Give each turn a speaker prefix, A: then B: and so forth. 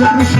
A: Krishna Krishna Hare